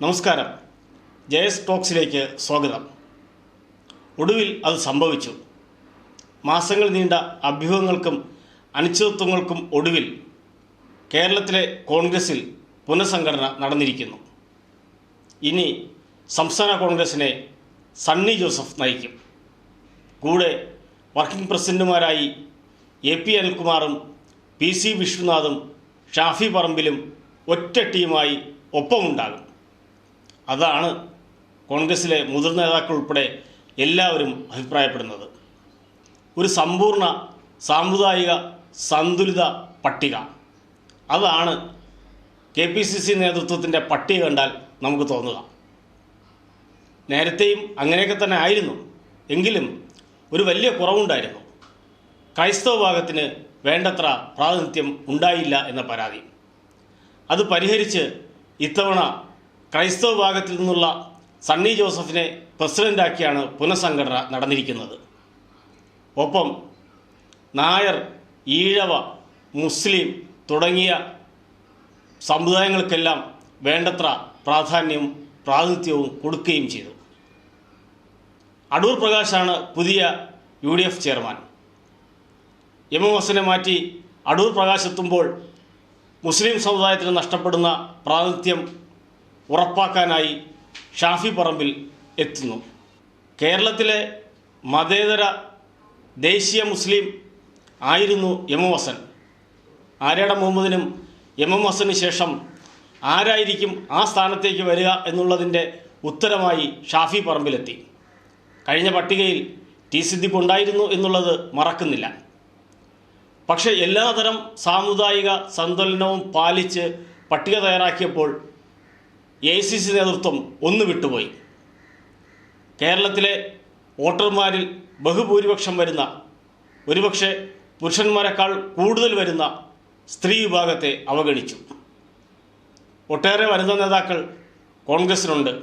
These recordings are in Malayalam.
നമസ്കാരം. ജയസ് ടോക്സിലേക്ക് സ്വാഗതം. ഒടുവിൽ അത് സംഭവിച്ചു. മാസങ്ങൾ നീണ്ട അഭ്യൂഹങ്ങൾക്കും അനിശ്ചിതത്വങ്ങൾക്കും ഒടുവിൽ കേരളത്തിലെ കോൺഗ്രസിൽ പുനഃസംഘടന നടന്നിരിക്കുന്നു. ഇനി സംസ്ഥാന കോൺഗ്രസിനെ സണ്ണി ജോസഫ് നയിക്കും. കൂടെ വർക്കിംഗ് പ്രസിഡന്റുമാരായി എ പി അനിൽകുമാറും പി സി വിഷ്ണുനാഥും ഷാഫി പറമ്പിലും ഒറ്റ ടീമായി ഒപ്പമുണ്ടാകും. അതാണ് കോൺഗ്രസിലെ മുതിർന്ന നേതാക്കൾ ഉൾപ്പെടെ എല്ലാവരും അഭിപ്രായപ്പെടുന്നത്. ഒരു സമ്പൂർണ സാമുദായിക സന്തുലിത പട്ടിക. അതാണ് കെ പി സി സി നേതൃത്വത്തിന്റെ പട്ടിക കണ്ടാൽ നമുക്ക് തോന്നുക. നേരത്തെയും അങ്ങനെയൊക്കെ തന്നെ ആയിരുന്നു. എങ്കിലും ഒരു വലിയ കുറവുണ്ടായിരുന്നു. ക്രൈസ്തവ ഭാഗത്തിന് വേണ്ടത്ര പ്രാതിനിധ്യം ഉണ്ടായില്ല എന്ന പരാതി. അത് പരിഹരിച്ച് ഇത്തവണ ക്രൈസ്തവ വിഭാഗത്തിൽ നിന്നുള്ള സണ്ണി ജോസഫിനെ പ്രസിഡന്റാക്കിയാണ് പുനഃസംഘടന നടന്നിരിക്കുന്നത്. ഒപ്പം നായർ ഈഴവ മുസ്ലിം തുടങ്ങിയ സമുദായങ്ങൾക്കെല്ലാം വേണ്ടത്ര പ്രാധാന്യവും പ്രാതിനിധ്യവും കൊടുക്കുകയും ചെയ്തു. അടൂർ പ്രകാശാണ് പുതിയ U D F chairman. M M ഹസനെ മാറ്റി അടൂർ പ്രകാശ് എത്തുമ്പോൾ മുസ്ലിം സമുദായത്തിന് നഷ്ടപ്പെടുന്ന പ്രാതിനിധ്യം ഉറപ്പാക്കാനായി ഷാഫി പറമ്പിൽ എത്തുന്നു. കേരളത്തിലെ മതേതര ദേശീയ മുസ്ലിം ആയിരുന്നു എം എം ഹസൻ. ആര്യാട മുഹമ്മദിനും എം എം ഹസന് ശേഷം ആരായിരിക്കും ആ സ്ഥാനത്തേക്ക് വരിക എന്നുള്ളതിന്റെ ഉത്തരമായി ഷാഫി പറമ്പിലെത്തി. കഴിഞ്ഞ പട്ടികയിൽ ടി സിദ്ദിഖ് ഉണ്ടായിരുന്നു എന്നുള്ളത് മറക്കുന്നില്ല. പക്ഷേ എല്ലാതരം സാമുദായിക സന്തുലനവും പാലിച്ച് പട്ടിക തയ്യാറാക്കിയപ്പോൾ എ സി സി നേതൃത്വം ഒന്ന് വിട്ടുപോയി. കേരളത്തിലെ വോട്ടർമാരിൽ ബഹുഭൂരിപക്ഷം വരുന്ന ഒരുപക്ഷെ പുരുഷന്മാരെക്കാൾ കൂടുതൽ വരുന്ന സ്ത്രീ വിഭാഗത്തെ അവഗണിച്ചു. ഒട്ടേറെ വനിതാ നേതാക്കൾ കോൺഗ്രസിനുണ്ട്.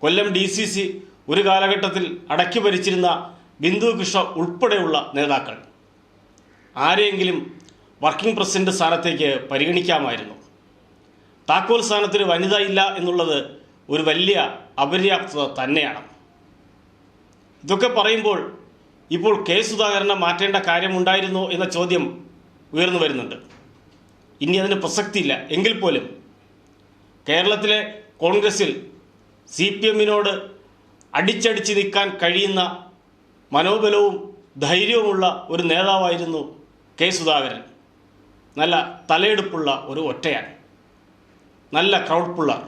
കൊല്ലം ഡി സി സി ഒരു കാലഘട്ടത്തിൽ അടക്കി ഭരിച്ചിരുന്ന ബിന്ദു കൃഷ്ണ ഉൾപ്പെടെയുള്ള നേതാക്കൾ. ആരെയെങ്കിലും വർക്കിംഗ് പ്രസിഡന്റ് സ്ഥാനത്തേക്ക് പരിഗണിക്കാമായിരുന്നു. താക്കോൽ സ്ഥാനത്തിന് വനിത ഇല്ല എന്നുള്ളത് ഒരു വലിയ അപര്യാപ്തത തന്നെയാണ്. ഇതൊക്കെ പറയുമ്പോൾ ഇപ്പോൾ കെ സുധാകരനെ മാറ്റേണ്ട കാര്യമുണ്ടായിരുന്നോ എന്ന ചോദ്യം ഉയർന്നു വരുന്നുണ്ട്. ഇനി അതിന് പ്രസക്തിയില്ല. എങ്കിൽ പോലും കേരളത്തിലെ കോൺഗ്രസിൽ സി പി എമ്മിനോട് അടിച്ചടിച്ച് നിൽക്കാൻ കഴിയുന്ന മനോബലവും ധൈര്യവുമുള്ള ഒരു നേതാവായിരുന്നു കെ സുധാകരൻ. നല്ല തലയെടുപ്പുള്ള ഒരു ഒറ്റയാൻ നല്ല ക്രൗഡ് പുള്ളർ.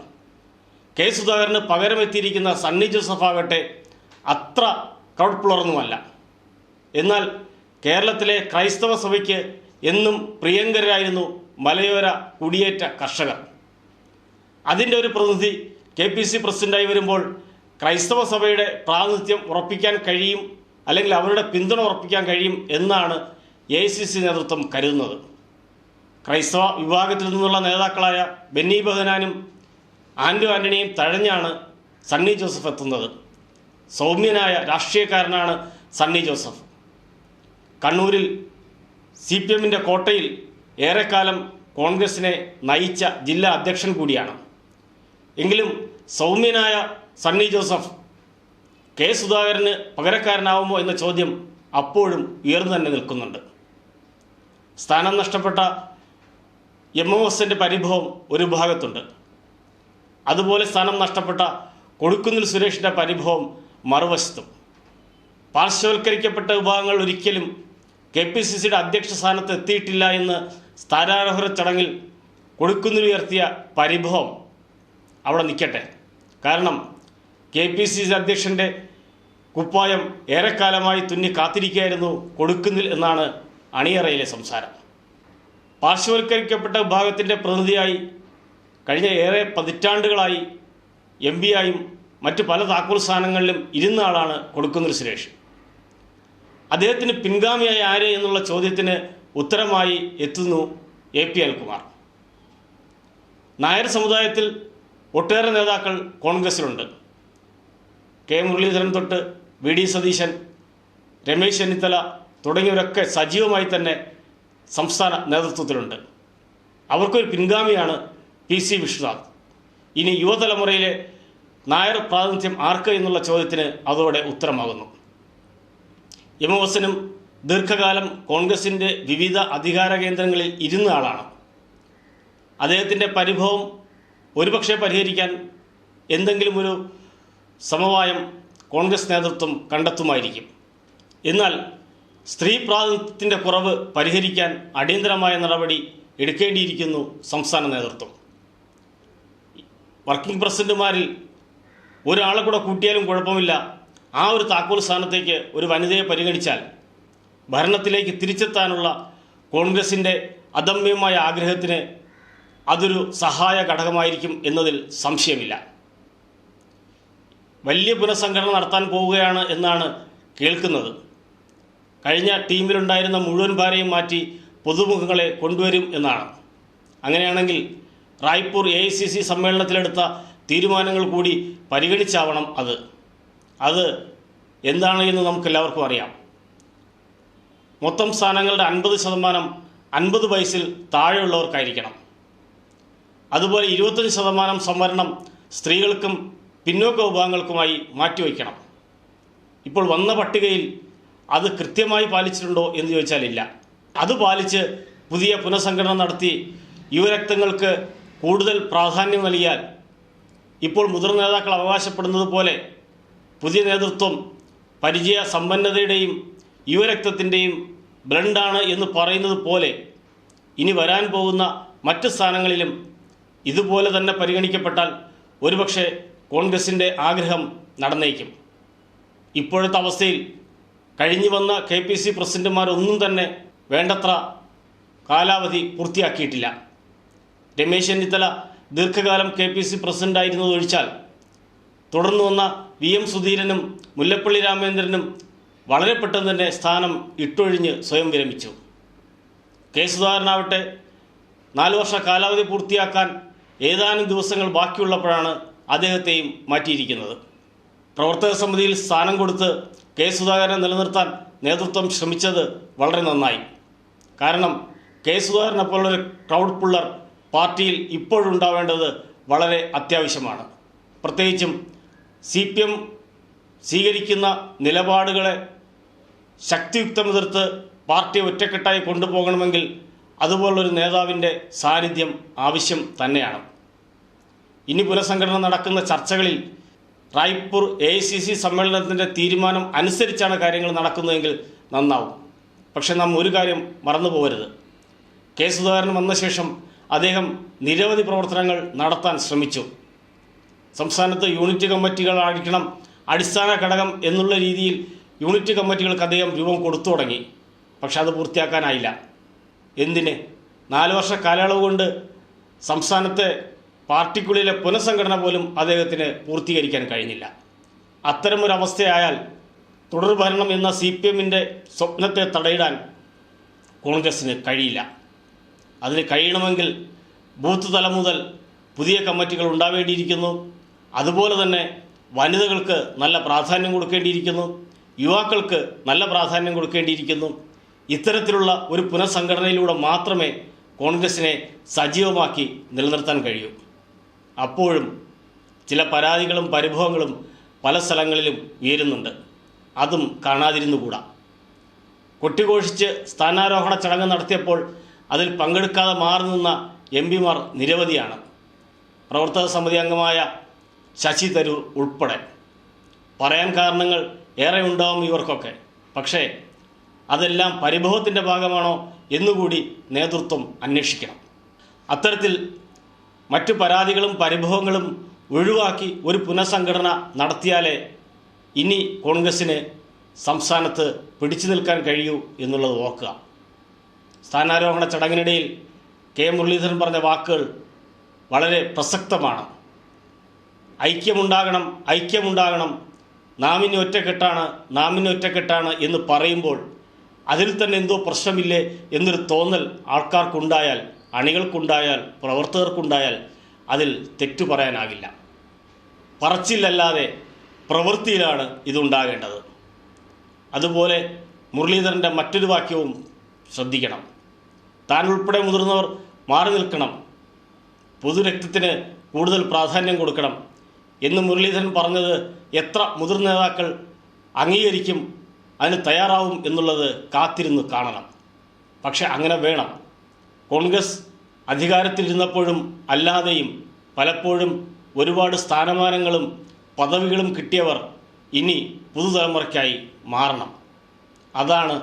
കെ സുധാകരന് പകരമെത്തിയിരിക്കുന്ന സണ്ണി ജോസഫ് ആകട്ടെ അത്ര ക്രൗഡ് പുള്ളറൊന്നുമല്ല. എന്നാൽ കേരളത്തിലെ ക്രൈസ്തവ സഭയ്ക്ക് എന്നും പ്രിയങ്കരായിരുന്നു മലയോര കുടിയേറ്റ കർഷകർ. അതിന്റെ ഒരു പ്രതിനിധി കെ പി സി പ്രസിഡന്റായി വരുമ്പോൾ ക്രൈസ്തവ സഭയുടെ പ്രാതിനിധ്യം ഉറപ്പിക്കാൻ കഴിയും അല്ലെങ്കിൽ അവരുടെ പിന്തുണ ഉറപ്പിക്കാൻ കഴിയും എന്നാണ് എ നേതൃത്വം കരുതുന്നത്. ക്രൈസ്തവ വിഭാഗത്തിൽ നിന്നുള്ള നേതാക്കളായ ബെന്നി ബഹനാനും ആൻഡു ആന്റണിയും തഴഞ്ഞാണ് സണ്ണി ജോസഫ് എത്തുന്നത്. സൗമ്യനായ രാഷ്ട്രീയക്കാരനാണ് സണ്ണി ജോസഫ്. കണ്ണൂരിൽ സി പി എമ്മിന്റെ കോട്ടയിൽ ഏറെക്കാലം കോൺഗ്രസിനെ നയിച്ച ജില്ലാ അധ്യക്ഷൻ കൂടിയാണ്. എങ്കിലും സൗമ്യനായ സണ്ണി ജോസഫ് കെ സുധാകരന് പകരക്കാരനാവുമോ എന്ന ചോദ്യം അപ്പോഴും ഉയർന്നു തന്നെ നിൽക്കുന്നുണ്ട്. സ്ഥാനം നഷ്ടപ്പെട്ട എം എം എസിന്റെ പരിഭവം ഒരു ഭാഗത്തുണ്ട്. അതുപോലെ സ്ഥാനം നഷ്ടപ്പെട്ട കൊടുക്കുന്നിൽ സുരേഷിന്റെ പരിഭവം മറുവശത്തും. പാർശ്വവൽക്കരിക്കപ്പെട്ട വിഭാഗങ്ങൾ ഒരിക്കലും കെ പി സി സിയുടെ അധ്യക്ഷ സ്ഥാനത്ത് എത്തിയിട്ടില്ല എന്ന് സ്ഥാനാരോഹണ ചടങ്ങിൽ കൊടുക്കുന്നിൽ ഉയർത്തിയ പരിഭവം അവിടെ നിൽക്കട്ടെ. കാരണം കെ പി സി സി അധ്യക്ഷന്റെ കുപ്പായം ഏറെക്കാലമായി തുന്നി കാത്തിരിക്കുകയായിരുന്നു കൊടുക്കുന്നിൽ എന്നാണ് അണിയറയിലെ സംസാരം. പാർശ്വവൽക്കരിക്കപ്പെട്ട വിഭാഗത്തിന്റെ പ്രതിനിധിയായി കഴിഞ്ഞ ഏറെ പതിറ്റാണ്ടുകളായി എം പി ആയും മറ്റ് പല താക്കോൽ സ്ഥാനങ്ങളിലും ഇരുന്ന ആളാണ് കൊടുക്കുന്നിൽ സുരേഷ്. അദ്ദേഹത്തിന് പിൻഗാമിയായ ആര് എന്നുള്ള ചോദ്യത്തിന് ഉത്തരമായി എത്തുന്നു എ പി അൽകുമാർ നായർ സമുദായത്തിൽ ഒട്ടേറെ നേതാക്കൾ കോൺഗ്രസിലുണ്ട്. കെ മുരളീധരൻ തൊട്ട് വി ഡി സതീശൻ രമേശ് ചെന്നിത്തല തുടങ്ങിയവരൊക്കെ സജീവമായി തന്നെ സംസ്ഥാന നേതൃത്വത്തിലുണ്ട്. അവർക്കൊരു പിൻഗാമിയാണ് പി സി വിശ്വനാഥ്. ഇനി യുവതലമുറയിലെ നായർ പ്രാതിനിധ്യം ആർക്ക് എന്നുള്ള ചോദ്യത്തിന് അതോടെ ഉത്തരമാകുന്നു. എം എസിനും ദീർഘകാലം കോൺഗ്രസിന്റെ വിവിധ അധികാര കേന്ദ്രങ്ങളിൽ ഇരുന്ന ആളാണ്. അദ്ദേഹത്തിന്റെ പരിഭവം ഒരുപക്ഷെ പരിഹരിക്കാൻ എന്തെങ്കിലും ഒരു സമവായം കോൺഗ്രസ് നേതൃത്വം കണ്ടെത്തുമായിരിക്കും. എന്നാൽ സ്ത്രീ പ്രാതിനിധ്യത്തിന്റെ കുറവ് പരിഹരിക്കാൻ അടിയന്തരമായ നടപടി എടുക്കേണ്ടിയിരിക്കുന്നു സംസ്ഥാന നേതൃത്വം. വർക്കിംഗ് പ്രസിഡന്റുമാരിൽ ഒരാളെ കൂടെ കൂട്ടിയാലും കുഴപ്പമില്ല. ആ ഒരു താക്കോൽ സ്ഥാനത്തേക്ക് ഒരു വനിതയെ പരിഗണിച്ചാൽ ഭരണത്തിലേക്ക് തിരിച്ചെത്താനുള്ള കോൺഗ്രസിന്റെ അദമ്യമായ ആഗ്രഹത്തിന് അതൊരു സഹായ ഘടകമായിരിക്കും എന്നതിൽ സംശയമില്ല. വലിയ പുനഃസംഘടന നടത്താൻ പോവുകയാണ് എന്നാണ് കേൾക്കുന്നത്. കഴിഞ്ഞ ടീമിലുണ്ടായിരുന്ന മുഴുവൻ ഭാരയും മാറ്റി പുതുമുഖങ്ങളെ കൊണ്ടുവരും എന്നാണ്. അങ്ങനെയാണെങ്കിൽ Raipur A I C C സമ്മേളനത്തിലെടുത്ത തീരുമാനങ്ങൾ കൂടി പരിഗണിച്ചാവണം അത്. അത് എന്താണ് എന്ന് നമുക്കെല്ലാവർക്കും അറിയാം. മൊത്തം സ്ഥാനങ്ങളുടെ അൻപത് ശതമാനം അൻപത് വയസ്സിൽ താഴെയുള്ളവർക്കായിരിക്കണം. അതുപോലെ ഇരുപത്തഞ്ച് ശതമാനം സംവരണം സ്ത്രീകൾക്കും പിന്നോക്ക വിഭാഗങ്ങൾക്കുമായി മാറ്റിവെക്കണം ഇപ്പോൾ വന്ന പട്ടികയിൽ അത് കൃത്യമായി പാലിച്ചിട്ടുണ്ടോ എന്ന് ചോദിച്ചാൽ ഇല്ല. അത് പാലിച്ച് പുതിയ പുനഃസംഘടന നടത്തി യുവരക്തങ്ങൾക്ക് കൂടുതൽ പ്രാധാന്യം നൽകിയാൽ ഇപ്പോൾ മുതിർന്ന നേതാക്കൾ അവകാശപ്പെടുന്നത് പോലെ പുതിയ നേതൃത്വം പരിചയ സമ്പന്നതയുടെയും യുവരക്തത്തിന്റെയും ബ്ലണ്ടാണ് എന്ന് പറയുന്നത് പോലെ ഇനി വരാൻ പോകുന്ന മറ്റ് സ്ഥാനങ്ങളിലും ഇതുപോലെ തന്നെ പരിഗണിക്കപ്പെട്ടാൽ ഒരുപക്ഷെ കോൺഗ്രസിന്റെ ആഗ്രഹം നടന്നേക്കും. ഇപ്പോഴത്തെ അവസ്ഥയിൽ കഴിഞ്ഞു വന്ന കെ പി സി പ്രസിഡന്റുമാരൊന്നും തന്നെ വേണ്ടത്ര കാലാവധി പൂർത്തിയാക്കിയിട്ടില്ല. രമേശ് ചെന്നിത്തല ദീർഘകാലം കെ പി സി പ്രസിഡന്റായിരുന്നത് ഒഴിച്ചാൽ തുടർന്ന് വന്ന വി എം സുധീരനും മുല്ലപ്പള്ളി രാമേന്ദ്രനും വളരെ പെട്ടെന്ന് തന്നെ സ്ഥാനം ഇട്ടൊഴിഞ്ഞ് സ്വയം വിരമിച്ചു. കെ സുധാകരനാവട്ടെ നാല് വർഷ കാലാവധി പൂർത്തിയാക്കാൻ ഏതാനും ദിവസങ്ങൾ ബാക്കിയുള്ളപ്പോഴാണ് അദ്ദേഹത്തെയും മാറ്റിയിരിക്കുന്നത്. പ്രവർത്തക സമിതിയിൽ സ്ഥാനം കൊടുത്ത് കെ സുധാകരനെ നിലനിർത്താൻ നേതൃത്വം ശ്രമിച്ചത് വളരെ നന്നായി. കാരണം കെ സുധാകരനെ പോലൊരു ക്രൗഡ് പുള്ളർ പാർട്ടിയിൽ ഇപ്പോഴുണ്ടാവേണ്ടത് വളരെ അത്യാവശ്യമാണ്. പ്രത്യേകിച്ചും സി പി എം സ്വീകരിക്കുന്ന നിലപാടുകളെ ശക്തിയുക്തം എതിർത്ത് പാർട്ടിയെ ഒറ്റക്കെട്ടായി കൊണ്ടുപോകണമെങ്കിൽ അതുപോലൊരു നേതാവിന്റെ സാന്നിധ്യം ആവശ്യം തന്നെയാണ്. ഇനി പുനഃസംഘടന നടക്കുന്ന ചർച്ചകളിൽ റായ്പൂർ എ സി സി സമ്മേളനത്തിന്റെ തീരുമാനം അനുസരിച്ചാണ് കാര്യങ്ങൾ നടക്കുന്നതെങ്കിൽ നന്നാവും. പക്ഷെ നാം ഒരു കാര്യം മറന്നു പോകരുത്. കെ സുധാകരൻ വന്ന ശേഷം അദ്ദേഹം നിരവധി പ്രവർത്തനങ്ങൾ നടത്താൻ ശ്രമിച്ചു. സംസ്ഥാനത്ത് യൂണിറ്റ് കമ്മിറ്റികൾ ആയിരിക്കണം അടിസ്ഥാന ഘടകം എന്നുള്ള രീതിയിൽ യൂണിറ്റ് കമ്മിറ്റികൾക്ക് അദ്ദേഹം രൂപം കൊടുത്തു തുടങ്ങി. പക്ഷെ അത് പൂർത്തിയാക്കാനായില്ല. എന്തിന്? നാല് വർഷ കാലയളവ് കൊണ്ട് സംസ്ഥാനത്തെ പാർട്ടിക്കുള്ളിലെ പുനഃസംഘടന പോലും അദ്ദേഹത്തിന് പൂർത്തീകരിക്കാൻ കഴിഞ്ഞില്ല. അത്തരമൊരവസ്ഥയായാൽ തുടർഭരണം എന്ന സി പി എമ്മിന്റെ സ്വപ്നത്തെ തടയിടാൻ കോൺഗ്രസ്സിന് കഴിയില്ല. അതിന് കഴിയണമെങ്കിൽ ബൂത്ത് തലം മുതൽ പുതിയ കമ്മിറ്റികൾ ഉണ്ടാവേണ്ടിയിരിക്കുന്നു. അതുപോലെ തന്നെ വനിതകൾക്ക് നല്ല പ്രാധാന്യം കൊടുക്കേണ്ടിയിരിക്കുന്നു. യുവാക്കൾക്ക് നല്ല പ്രാധാന്യം കൊടുക്കേണ്ടിയിരിക്കുന്നു. ഇത്തരത്തിലുള്ള ഒരു പുനഃസംഘടനയിലൂടെ മാത്രമേ കോൺഗ്രസ്സിനെ സജീവമാക്കി നിലനിർത്താൻ കഴിയൂ. അപ്പോഴും ചില പരാതികളും പരിഭവങ്ങളും പല സ്ഥലങ്ങളിലും ഉയരുന്നുണ്ട്. അതും കാണാതിരുന്നുകൂടാ. കൊട്ടിഘോഷിച്ച് സ്ഥാനാരോഹണ ചടങ്ങ് നടത്തിയപ്പോൾ അതിൽ പങ്കെടുക്കാതെ മാറി നിന്ന എം പിമാർ നിരവധിയാണ്. പ്രവർത്തക സമിതി അംഗമായ ശശി തരൂർ ഉൾപ്പെടെ. പറയാൻ കാരണങ്ങൾ ഏറെ ഉണ്ടാവും ഇവർക്കൊക്കെ. പക്ഷേ അതെല്ലാം പരിഭവത്തിന്റെ ഭാഗമാണോ എന്നുകൂടി നേതൃത്വം അന്വേഷിക്കണം. അത്തരത്തിൽ മറ്റു പരാതികളും പരിഭവങ്ങളും ഒഴിവാക്കി ഒരു പുനഃസംഘടന നടത്തിയാലേ ഇനി കോൺഗ്രസ്സിന് സംസ്ഥാനത്ത് പിടിച്ചു നിൽക്കാൻ കഴിയൂ എന്നുള്ളത് ഓർക്കുക. സ്ഥാനാരോഹണ ചടങ്ങിനിടയിൽ കെ മുരളീധരൻ പറഞ്ഞ വാക്കുകൾ വളരെ പ്രസക്തമാണ്. ഐക്യമുണ്ടാകണം ഐക്യമുണ്ടാകണം. നാമിനി ഒറ്റക്കെട്ടാണ് നാമിനി ഒറ്റക്കെട്ടാണ് എന്ന് പറയുമ്പോൾ അതിൽ തന്നെ എന്തോ പ്രശ്നമില്ലേ എന്നൊരു തോന്നൽ ആൾക്കാർക്കുണ്ടായാൽ അണികൾക്കുണ്ടായാൽ പ്രവർത്തകർക്കുണ്ടായാൽ അതിൽ തെറ്റു പറയാനാകില്ല. പറച്ചിലല്ലാതെ പ്രവൃത്തിയിലാണ് ഇതുണ്ടാകേണ്ടത്. അതുപോലെ മുരളീധരന്റെ മറ്റൊരു വാക്യവും ശ്രദ്ധിക്കണം. താൻ ഉൾപ്പെടെ മുതിർന്നവർ മാറി നിൽക്കണം. പൊതുരക്തത്തിന് കൂടുതൽ പ്രാധാന്യം കൊടുക്കണം എന്ന് മുരളീധരൻ പറഞ്ഞത് എത്ര മുതിർന്ന നേതാക്കൾ അംഗീകരിക്കും അതിന് തയ്യാറാവും എന്നുള്ളത് കാത്തിരുന്ന് കാണണം. പക്ഷെ അങ്ങനെ വേണം. കോൺഗ്രസ് അധികാരത്തിലിരുന്നപ്പോഴും അല്ലാതെയും പലപ്പോഴും ഒരുപാട് സ്ഥാനമാനങ്ങളും പദവികളും കിട്ടിയവർ ഇനി പുതുതലമുറയ്ക്കായി മാറണം. അതാണ്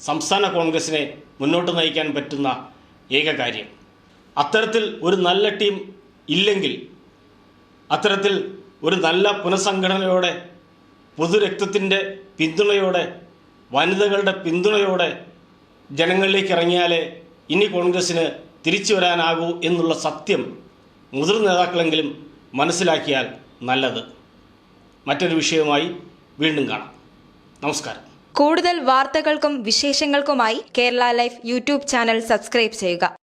സംസ്ഥാന കോൺഗ്രസിനെ മുന്നോട്ട് നയിക്കാൻ പറ്റുന്ന ഏക കാര്യം. അത്തരത്തിൽ ഒരു നല്ല ടീം ഇല്ലെങ്കിൽ അത്തരത്തിൽ ഒരു നല്ല പുനഃസംഘടനയോടെ പൊതുരക്തത്തിന്റെ പിന്തുണയോടെ വനിതകളുടെ പിന്തുണയോടെ ജനങ്ങളിലേക്ക് ഇറങ്ങിയാലേ ഇനി കോൺഗ്രസ്സിന് തിരിച്ചു വരാനാകൂ എന്നുള്ള സത്യം മുതിർന്ന നേതാക്കളെങ്കിലും മനസ്സിലാക്കിയാൽ നല്ലത്. മറ്റൊരു വിഷയവുമായി വീണ്ടും കാണാം. നമസ്കാരം. കൂടുതൽ വാർത്തകൾക്കും വിശേഷങ്ങൾക്കുമായി Kerala life YouTube channel subscribe ചെയ്യുക.